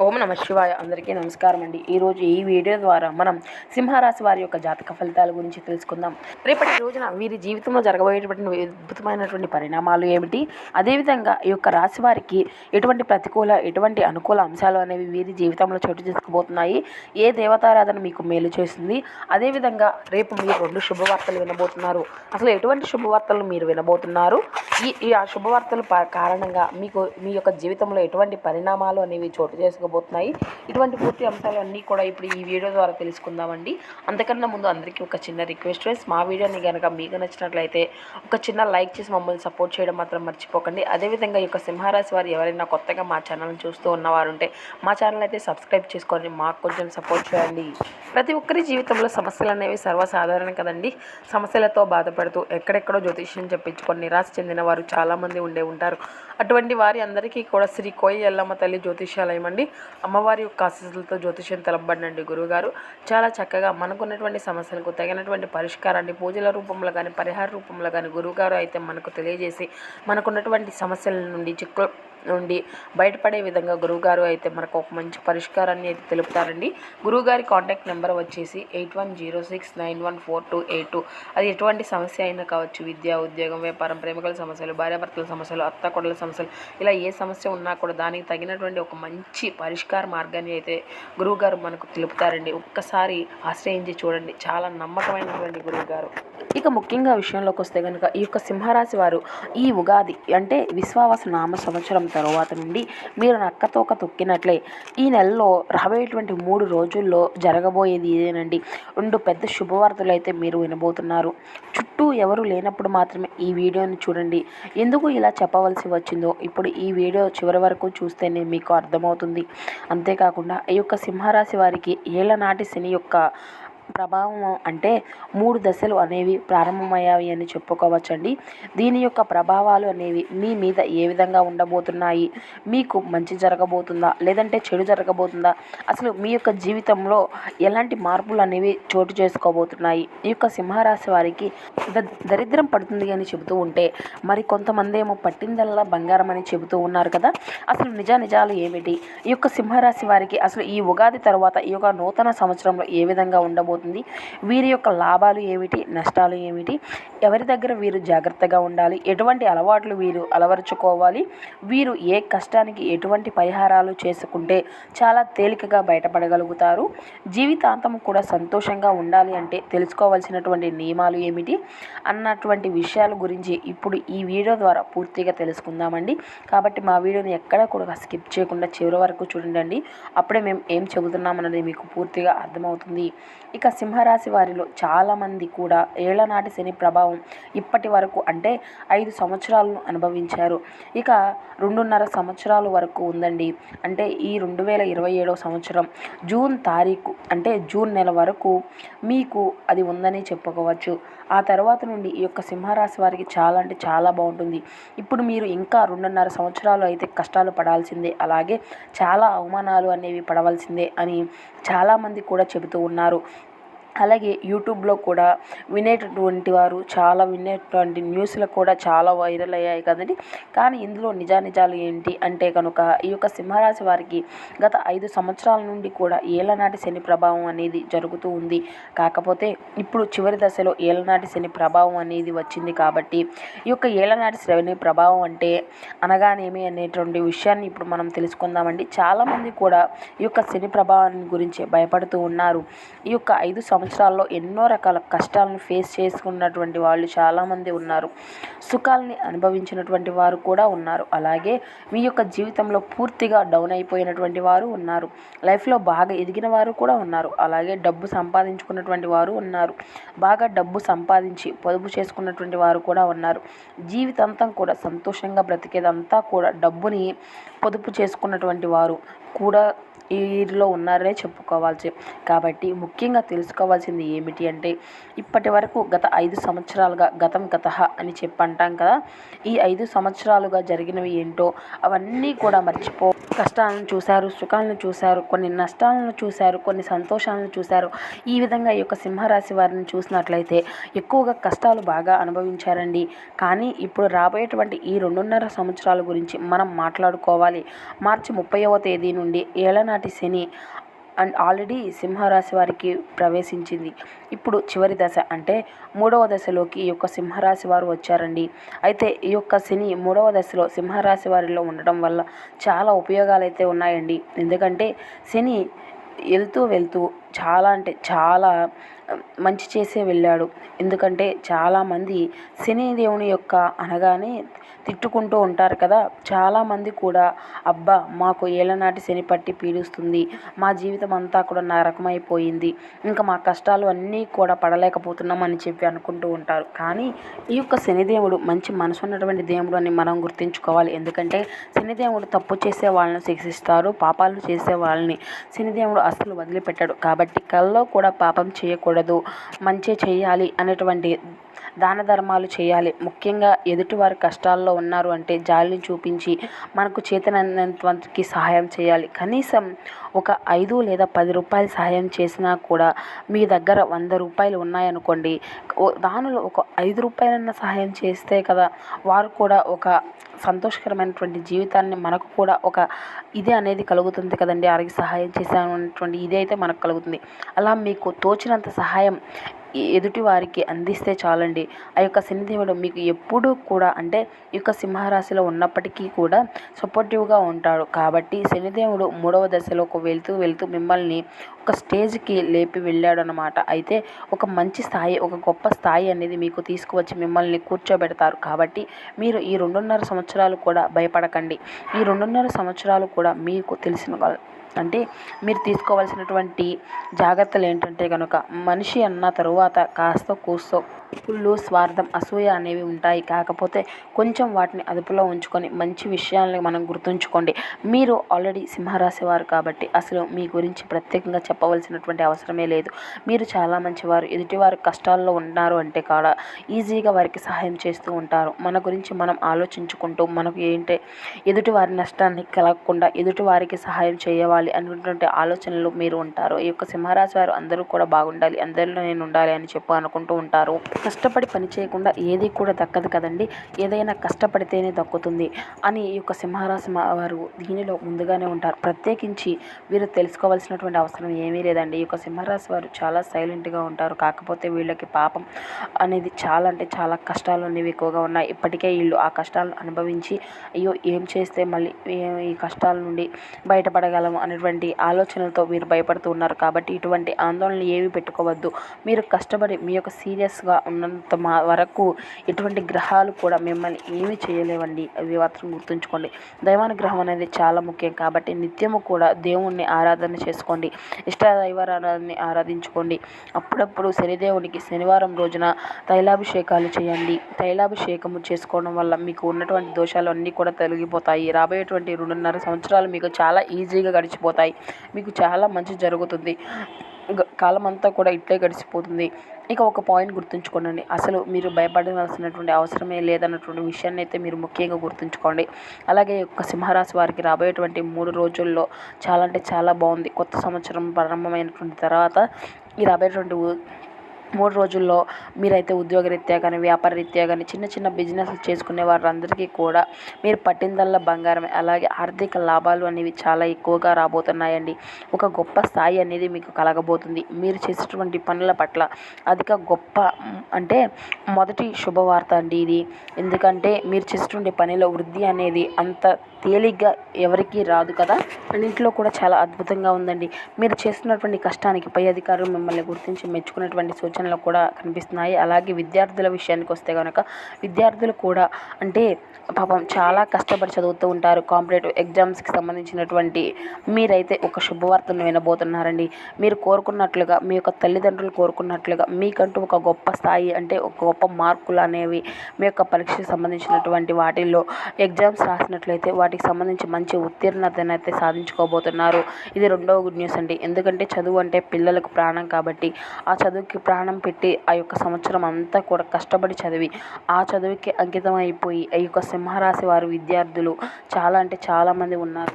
ఓం నమ శివాయ. అందరికీ నమస్కారం అండి. ఈరోజు ఈ వీడియో ద్వారా మనం సింహరాశి వారి యొక్క జాతక ఫలితాల గురించి తెలుసుకుందాం. రేపటి రోజున వీరి జీవితంలో జరగబోయేటువంటి అద్భుతమైనటువంటి పరిణామాలు ఏమిటి? అదేవిధంగా ఈ యొక్క రాశి వారికి ఎటువంటి ప్రతికూల ఎటువంటి అనుకూల అంశాలు అనేవి వీరి జీవితంలో చోటు చేసుకోబోతున్నాయి ఏ దేవతారాధన మీకు మేలు చేస్తుంది? అదేవిధంగా రేపు మీరు రెండు శుభవార్తలు వినబోతున్నారు. అసలు ఎటువంటి శుభవార్తలు మీరు వినబోతున్నారు? ఈ ఈ ఆ శుభవార్తల ప- కారణంగా మీకు మీ యొక్క జీవితంలో ఎటువంటి పరిణామాలు అనేవి చోటు జరగబోతున్నాయి. ఇటువంటి పూర్తి అంశాలు అన్నీ కూడా ఇప్పుడు ఈ వీడియో ద్వారా తెలుసుకుందామండి. అంతకన్నా ముందు అందరికీ ఒక చిన్న రిక్వెస్ట్ వేసి మా వీడియోని కనుక మీకు నచ్చినట్లయితే ఒక చిన్న లైక్ చేసి మమ్మల్ని సపోర్ట్ చేయడం మాత్రం మర్చిపోకండి. అదేవిధంగా ఈ యొక్క సింహరాశి వారు ఎవరైనా కొత్తగా మా ఛానల్ని చూస్తూ ఉన్నవారు ఉంటే మా ఛానల్ అయితే సబ్స్క్రైబ్ చేసుకొని మాకు కొంచెం సపోర్ట్ చేయండి. ప్రతి ఒక్కరి జీవితంలో సమస్యలు అనేవి సర్వసాధారణం కదండి. సమస్యలతో బాధపడుతూ ఎక్కడెక్కడో జ్యోతిష్యం చెప్పించుకొని నిరాశ చెందిన వారు చాలామంది ఉండే ఉంటారు. అటువంటి వారి అందరికీ కూడా శ్రీ కోయి ఎల్లమ్మ తల్లి జ్యోతిష్యాలయం అండి. అమ్మవారి యొక్క ఆశీస్సులతో జ్యోతిష్యం తెలపబడినండి గురువుగారు. చాలా చక్కగా మనకున్నటువంటి సమస్యలకు తగినటువంటి పరిష్కారాన్ని పూజల రూపంలో కానీ పరిహార రూపంలో కానీ గురువుగారు అయితే మనకు తెలియజేసి మనకున్నటువంటి సమస్యల నుండి చిక్కు నుండి బయటపడే విధంగా గురువుగారు అయితే మనకు ఒక మంచి పరిష్కారాన్ని అయితే తెలుపుతారండి. గురువుగారి కాంటాక్ట్ నెంబర్ వచ్చేసి eight one zero six nine one four two eight two. అది ఎటువంటి సమస్య అయినా కావచ్చు విద్య ఉద్యోగం వ్యాపారం ప్రేమికుల సమస్యలు భార్యాభర్తల సమస్యలు అత్తకొడల సమస్యలు ఇలా ఏ సమస్య ఉన్నా కూడా దానికి తగినటువంటి ఒక మంచి పరిష్కార మార్గాన్ని అయితే గురువుగారు మనకు తెలుపుతారండి. ఒక్కసారి ఆశ్రయించి చూడండి. చాలా నమ్మకమైనటువంటి గురువుగారు. ఇక ముఖ్యంగా విషయంలోకి వస్తే కనుక ఈ యొక్క సింహరాశి వారు ఈ ఉగాది అంటే విశ్వావాస నామ సంవత్సరం తరువాత నుండి మీరు నక్కతోక తొక్కినట్లే ఈ నెలలో రాబోయేటువంటి మూడు రోజుల్లో జరగబోయేది ఇదేనండి. రెండు పెద్ద శుభవార్తలు అయితే మీరు వినబోతున్నారు. చుట్టూ ఎవరు లేనప్పుడు మాత్రమే ఈ వీడియోని చూడండి. ఎందుకు ఇలా చెప్పవలసి వచ్చిందో ఇప్పుడు ఈ వీడియో చివరి వరకు చూస్తేనే మీకు అర్థమవుతుంది. అంతేకాకుండా ఈ యొక్క సింహరాశి వారికి ఏళ్ళనాటి శని యొక్క ప్రభావం అంటే మూడు దశలు అనేవి ప్రారంభమయ్యాయి అని చెప్పుకోవచ్చండి. దీని యొక్క ప్రభావాలు అనేవి మీ మీద ఏ విధంగా ఉండబోతున్నాయి? మీకు మంచి జరగబోతుందా? లేదంటే చెడు జరగబోతుందా? అసలు మీ యొక్క జీవితంలో ఎలాంటి మార్పులు అనేవి చోటు చేసుకోబోతున్నాయి? ఈ యొక్క సింహరాశి వారికి దరిద్రం పడుతుంది అని చెబుతూ ఉంటే మరి కొంతమంది ఏమో పట్టిందల్లా బంగారం అని చెబుతూ ఉన్నారు కదా? అసలు నిజ నిజాలు ఏమిటి? ఈ యొక్క సింహరాశి వారికి అసలు ఈ ఉగాది తర్వాత ఈ యొక్క నూతన సంవత్సరంలో ఏ విధంగా ఉండబోతుంది? వీరి యొక్క లాభాలు ఏమిటి? నష్టాలు ఏమిటి? ఎవరి దగ్గర వీరు జాగ్రత్తగా ఉండాలి? ఎటువంటి అలవాట్లు వీరు అలవరుచుకోవాలి? వీరు ఏ కష్టానికి ఎటువంటి పరిహారాలు చేసుకుంటే చాలా తేలికగా బయటపడగలుగుతారు? జీవితాంతం కూడా సంతోషంగా ఉండాలి అంటే తెలుసుకోవాల్సినటువంటి నియమాలు ఏమిటి? అన్నటువంటి విషయాల గురించి ఇప్పుడు ఈ వీడియో ద్వారా పూర్తిగా తెలుసుకుందామండి. కాబట్టి మా వీడియోని ఎక్కడ కూడా స్కిప్ చేయకుండా చివరి వరకు చూడండి. అప్పుడే మేము ఏం చెబుతున్నామన్నది మీకు పూర్తిగా అర్థమవుతుంది. ఇక సింహరాశి వారిలో చాలామంది కూడా ఏళ్ళనాటి శని ప్రభావం ఇప్పటి వరకు అంటే ఐదు సంవత్సరాలను అనుభవించారు. ఇక రెండున్నర సంవత్సరాల వరకు ఉందండి. అంటే ఈ రెండు వేల ఇరవై ఏడవ సంవత్సరం జూన్ తారీఖు అంటే జూన్ నెల వరకు మీకు అది ఉందని చెప్పుకోవచ్చు. ఆ తర్వాత నుండి ఈ యొక్క సింహరాశి వారికి చాలా అంటే చాలా బాగుంటుంది. ఇప్పుడు మీరు ఇంకా రెండున్నర సంవత్సరాలు అయితే కష్టాలు పడాల్సిందే. అలాగే చాలా అవమానాలు అనేవి పడవలసిందే అని చాలామంది కూడా చెబుతూ ఉన్నారు. అలాగే యూట్యూబ్లో కూడా వినేటటువంటి వారు చాలా వినేటువంటి న్యూస్లు కూడా చాలా వైరల్ అయ్యాయి కదండి. కానీ ఇందులో నిజానిజాలు ఏంటి అంటే కనుక ఈ యొక్క సింహరాశి వారికి గత ఐదు సంవత్సరాల నుండి కూడా ఏలనాటి శని ప్రభావం అనేది జరుగుతూ ఉంది. కాకపోతే ఇప్పుడు చివరి దశలో ఏలనాటి శని ప్రభావం అనేది వచ్చింది కాబట్టి ఈ యొక్క ఏలనాటి శని ప్రభావం అంటే అనగానేమి అనేటువంటి విషయాన్ని ఇప్పుడు మనం తెలుసుకుందామండి. చాలామంది కూడా ఈ యొక్క శని ప్రభావాన్ని గురించి భయపడుతూ ఉన్నారు. ఈ యొక్క ఐదు సంవత్సరాల్లో ఎన్నో రకాల కష్టాలను ఫేస్ చేసుకున్నటువంటి వాళ్ళు చాలామంది ఉన్నారు. సుఖాలని అనుభవించినటువంటి వారు కూడా ఉన్నారు. అలాగే మీ యొక్క జీవితంలో పూర్తిగా డౌన్ అయిపోయినటువంటి వారు ఉన్నారు. లైఫ్లో బాగా ఎదిగిన వారు కూడా ఉన్నారు. అలాగే డబ్బు సంపాదించుకున్నటువంటి వారు ఉన్నారు. బాగా డబ్బు సంపాదించి పొదుపు చేసుకున్నటువంటి వారు కూడా ఉన్నారు. జీవితాంతం కూడా సంతోషంగా బ్రతికేదంతా కూడా డబ్బుని పొదుపు చేసుకున్నటువంటి వారు కూడా వీరిలో ఉన్నారనే చెప్పుకోవాల్సి కాబట్టి ముఖ్యంగా తెలుసుకోవాల్సింది ఏమిటి అంటే ఇప్పటి వరకు గత ఐదు సంవత్సరాలుగా గతం గత అని చెప్పి అంటాం కదా ఈ ఐదు సంవత్సరాలుగా జరిగినవి ఏంటో అవన్నీ కూడా మర్చిపో కష్టాలను చూశారు సుఖాలను చూశారు కొన్ని నష్టాలను చూశారు కొన్ని సంతోషాలను చూశారు. ఈ విధంగా ఈ యొక్క సింహరాశి వారిని చూసినట్లయితే ఎక్కువగా కష్టాలు బాగా అనుభవించారండి. కానీ ఇప్పుడు రాబోయేటువంటి ఈ రెండున్నర సంవత్సరాల గురించి మనం మాట్లాడుకోవాలి. మార్చి ముప్పైవ తేదీ నుండి ఏళ్ళనాటి శని అండ్ ఆల్రెడీ సింహరాశి వారికి ప్రవేశించింది. ఇప్పుడు చివరి దశ అంటే మూడవ దశలోకి ఈ యొక్క సింహరాశి వారు వచ్చారండి. అయితే ఈ యొక్క శని మూడవ దశలో సింహరాశి వారిలో ఉండడం వల్ల చాలా ఉపయోగాలు అయితే ఉన్నాయండి. ఎందుకంటే శని వెళ్తూ వెళ్తూ చాలా అంటే చాలా మంచి చేసే వెళ్ళాడు. ఎందుకంటే చాలామంది శనిదేవుని యొక్క అనగానే తిట్టుకుంటూ ఉంటారు కదా. చాలామంది కూడా అబ్బా మాకు ఏళ్ళనాటి శని పట్టి పీడిస్తుంది. మా జీవితం అంతా కూడా నరకమైపోయింది ఇంకా మా కష్టాలు అన్నీ కూడా పడలేకపోతున్నాం అని చెప్పి అనుకుంటూ ఉంటారు. కానీ ఈ యొక్క శనిదేవుడు మంచి మనసు ఉన్నటువంటి దేవుడు అని మనం గుర్తుంచుకోవాలి. ఎందుకంటే శనిదేవుడు తప్పు చేసే వాళ్ళని శిక్షిస్తారు పాపాలు చేసే వాళ్ళని శనిదేవుడు అస్సలు వదిలిపెట్టాడు. కాబట్టి కల్లో కూడా పాపం చేయకూడదు. మంచి చేయాలి అనేటువంటి దాన ధర్మాలు చేయాలి. ముఖ్యంగా ఎదుటివారు కష్టాల్లో ఉన్నారు అంటే జాలిని చూపించి మనకు చేతనంతకి సహాయం చేయాలి. కనీసం ఒక ఐదు లేదా పది రూపాయలు సహాయం చేసినా కూడా మీ దగ్గర వంద రూపాయలు ఉన్నాయనుకోండి దానిలో ఒక ఐదు రూపాయలన్న సహాయం చేస్తే కదా వారు కూడా ఒక సంతోషకరమైనటువంటి జీవితాన్ని మనకు కూడా ఒక ఇది అనేది కలుగుతుంది కదండి. వారికి సహాయం చేశాను ఇది అయితే మనకు కలుగుతుంది. అలా మీకు తోచినంత సహాయం ఎదుటి వారికి అందిస్తే చాలండి. ఆ యొక్క శనిదేవుడు మీకు ఎప్పుడూ కూడా అంటే ఈ యొక్క సింహరాశిలో ఉన్నప్పటికీ కూడా సపోర్టివ్గా ఉంటాడు. కాబట్టి శనిదేవుడు మూడవ దశలోకి వెళ్తూ వెళ్తూ మిమ్మల్ని ఒక స్టేజ్కి లేపి వెళ్ళాడు అనమాట అయితే ఒక మంచి స్థాయి ఒక గొప్ప స్థాయి అనేది మీకు తీసుకువచ్చి మిమ్మల్ని కూర్చోబెడతారు. కాబట్టి మీరు ఈ రెండున్నర సంవత్సరం సంవత్సరాలు కూడా భయపడకండి. ఈ రెండున్నర సంవత్సరాలు కూడా మీకు తెలిసిన అంటే మీరు తీసుకోవాల్సినటువంటి జాగ్రత్తలు ఏంటంటే కనుక మనిషి అన్న తరువాత కాస్త కూస్తో కుళ్ళు స్వార్థం అసూయ అనేవి ఉంటాయి. కాకపోతే కొంచెం వాటిని అదుపులో ఉంచుకొని మంచి విషయాలను మనం గుర్తుంచుకోండి. మీరు ఆల్రెడీ సింహరాశి వారు కాబట్టి అసలు మీ గురించి ప్రత్యేకంగా చెప్పవలసినటువంటి అవసరమే లేదు. మీరు చాలా మంచివారు ఎదుటివారు కష్టాల్లో ఉన్నారు అంటే కాడ ఈజీగా వారికి సహాయం చేస్తూ ఉంటారు. మన గురించి మనం ఆలోచించుకుంటూ మనకు ఏంటి ఎదుటి వారి నష్టాన్ని కలగకుండా ఎదుటి వారికి సహాయం చేయవాలి అనేటువంటి ఆలోచనలు మీరు ఉంటారు. ఈ యొక్క సింహరాశి వారు అందరూ కూడా బాగుండాలి అందరిలో నేను ఉండాలి అని చెప్పి అనుకుంటూ ఉంటారు. కష్టపడి పని చేయకుండా ఏది కూడా దక్కదు కదండి. ఏదైనా కష్టపడితేనే దక్కుతుంది అని ఈ యొక్క సింహరాశి వారు దీనిలో ముందుగానే ఉంటారు. ప్రత్యేకించి వీరు తెలుసుకోవాల్సినటువంటి అవసరం ఏమీ లేదండి. ఈ యొక్క సింహరాశి వారు చాలా సైలెంట్గా ఉంటారు. కాకపోతే వీళ్ళకి పాపం అనేది చాలా అంటే చాలా కష్టాలు అనేవి ఎక్కువగా ఉన్నాయి. ఇప్పటికే వీళ్ళు ఆ కష్టాలను అనుభవించి అయ్యో ఏం చేస్తే మళ్ళీ ఈ కష్టాల నుండి బయటపడగలము అనేటువంటి ఆలోచనలతో మీరు భయపడుతూ ఉన్నారు. కాబట్టి ఇటువంటి ఆందోళనలు ఏవి పెట్టుకోవద్దు. మీరు కష్టపడి మీ యొక్క సీరియస్గా ఉన్నంత మా వరకు ఎటువంటి గ్రహాలు కూడా మిమ్మల్ని ఏమి చేయలేవండి. అవి మాత్రం గుర్తుంచుకోండి. దైవానుగ్రహం అనేది చాలా ముఖ్యం కాబట్టి నిత్యము కూడా దేవుణ్ణి ఆరాధన చేసుకోండి. ఇష్ట దైవారాధనని ఆరాధించుకోండి. అప్పుడప్పుడు శనిదేవునికి శనివారం రోజున తైలాభిషేకాలు చేయండి. తైలాభిషేకము చేసుకోవడం వల్ల మీకు ఉన్నటువంటి దోషాలు అన్నీ కూడా తొలగిపోతాయి. రాబోయేటువంటి రెండున్నర సంవత్సరాలు మీకు చాలా ఈజీగా గడిచిపోతాయి. మీకు చాలా మంచి జరుగుతుంది. కాలం అంతా కూడా ఇట్లే గడిచిపోతుంది. ఇక ఒక పాయింట్ గుర్తుంచుకోండి అసలు మీరు భయపడవలసినటువంటి అవసరమే లేదన్నటువంటి విషయాన్ని అయితే మీరు ముఖ్యంగా గుర్తుంచుకోండి. అలాగే ఒక సింహరాశి వారికి రాబోయేటువంటి మూడు రోజుల్లో చాలా అంటే చాలా బాగుంది. కొత్త సంవత్సరం ప్రారంభమైనటువంటి తర్వాత ఈ రాబోయేటువంటి మూడు రోజుల్లో మీరైతే ఉద్యోగరీత్యా కానీ వ్యాపార రీత్యా కానీ చిన్న చిన్న బిజినెస్లు చేసుకునే వారందరికీ కూడా మీరు పట్టిందల్లా బంగారమే. అలాగే ఆర్థిక లాభాలు అనేవి చాలా ఎక్కువగా రాబోతున్నాయండి. ఒక గొప్ప స్థాయి అనేది మీకు కలగబోతుంది. మీరు చేసేటువంటి పనుల పట్ల అధిక గొప్ప అంటే మొదటి శుభవార్త అండి ఇది. ఎందుకంటే మీరు చేసేటువంటి పనిలో వృద్ధి అనేది అంత తేలిగ్గా ఎవరికీ రాదు కదా? అన్నింటిలో కూడా చాలా అద్భుతంగా ఉందండి. మీరు చేస్తున్నటువంటి కష్టానికి పై అధికారులు మిమ్మల్ని గుర్తించి మెచ్చుకున్నటువంటి సూచనలు కూడా కనిపిస్తున్నాయి. అలాగే విద్యార్థుల విషయానికి వస్తే కనుక విద్యార్థులు కూడా అంటే పాపం చాలా కష్టపడి చదువుతూ ఉంటారు. కాంపిటేటివ్ ఎగ్జామ్స్కి సంబంధించినటువంటి మీరైతే ఒక శుభవార్తను వినబోతున్నారండి. మీరు కోరుకున్నట్లుగా మీ యొక్క తల్లిదండ్రులు కోరుకున్నట్లుగా మీకంటూ ఒక గొప్ప స్థాయి అంటే ఒక గొప్ప మార్కులు అనేవి మీ యొక్క పరీక్షకు సంబంధించినటువంటి వాటిల్లో ఎగ్జామ్స్ రాసినట్లయితే వాటి వాటికి సంబంధించి మంచి ఉత్తీర్ణతను అయితే సాధించుకోబోతున్నారు. ఇది రెండవ గుడ్ న్యూస్ అండి. ఎందుకంటే చదువు అంటే పిల్లలకు ప్రాణం కాబట్టి ఆ చదువుకి ప్రాణం పెట్టి ఆ యొక్క సంవత్సరం అంతా కూడా కష్టపడి చదివి ఆ చదువుకి అంకితం అయిపోయి ఆ యొక్క సింహరాశి వారు విద్యార్థులు చాలా అంటే చాలామంది ఉన్నారు.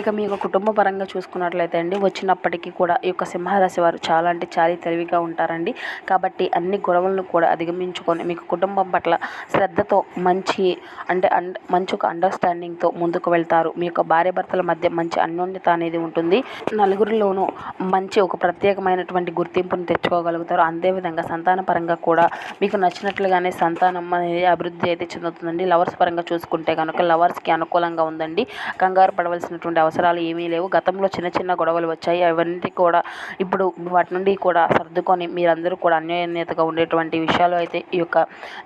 ఇక మీ యొక్క కుటుంబ పరంగా చూసుకున్నట్లయితే అండి వచ్చినప్పటికీ కూడా ఈ యొక్క సింహరాశి వారు చాలా అంటే చాలా తెలివిగా ఉంటారండి. కాబట్టి అన్ని గొడవలను కూడా అధిగమించుకొని మీకు కుటుంబం పట్ల శ్రద్ధతో మంచి అంటే అండ్ మంచి ఒక అండర్స్టాండింగ్తో ముందుకు వెళ్తారు. మీ యొక్క భార్య భర్తల మధ్య మంచి అన్యోన్యత అనేది ఉంటుంది. నలుగురిలోనూ మంచి ఒక ప్రత్యేకమైనటువంటి గుర్తింపును తెచ్చుకోగలుగుతారు. అంతేవిధంగా సంతాన పరంగా కూడా మీకు నచ్చినట్లుగానే సంతానం అనేది అభివృద్ధి అయితే చెందుతుందండి. లవర్స్ పరంగా చూసుకుంటే కనుక లవర్స్కి అనుకూలంగా ఉందండి. కంగారు పడవలసిన పడవలసినటువంటి అవసరాలు ఏమీ లేవు. గతంలో చిన్న చిన్న గొడవలు వచ్చాయి. అవన్నీ కూడా ఇప్పుడు వాటి నుండి కూడా సర్దుకొని మీరందరూ కూడా అన్యోన్యతగా ఉండేటువంటి విషయాలు అయితే ఈ యొక్క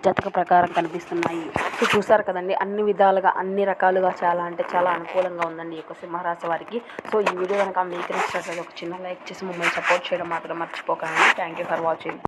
జాతక ప్రకారం కనిపిస్తున్నాయి. సో చూసారు కదండి అన్ని విధాలుగా అన్ని రకాలుగా చాలా అంటే చాలా అనుకూలంగా ఉందండి ఈ యొక్క సింహరాశి వారికి. సో ఈ వీడియో కనుక మీకు నచ్చినట్లయితే ఒక చిన్న లైక్ చేసి మమ్మల్ని సపోర్ట్ చేయడం మాత్రం మర్చిపోకండి. Thank you for watching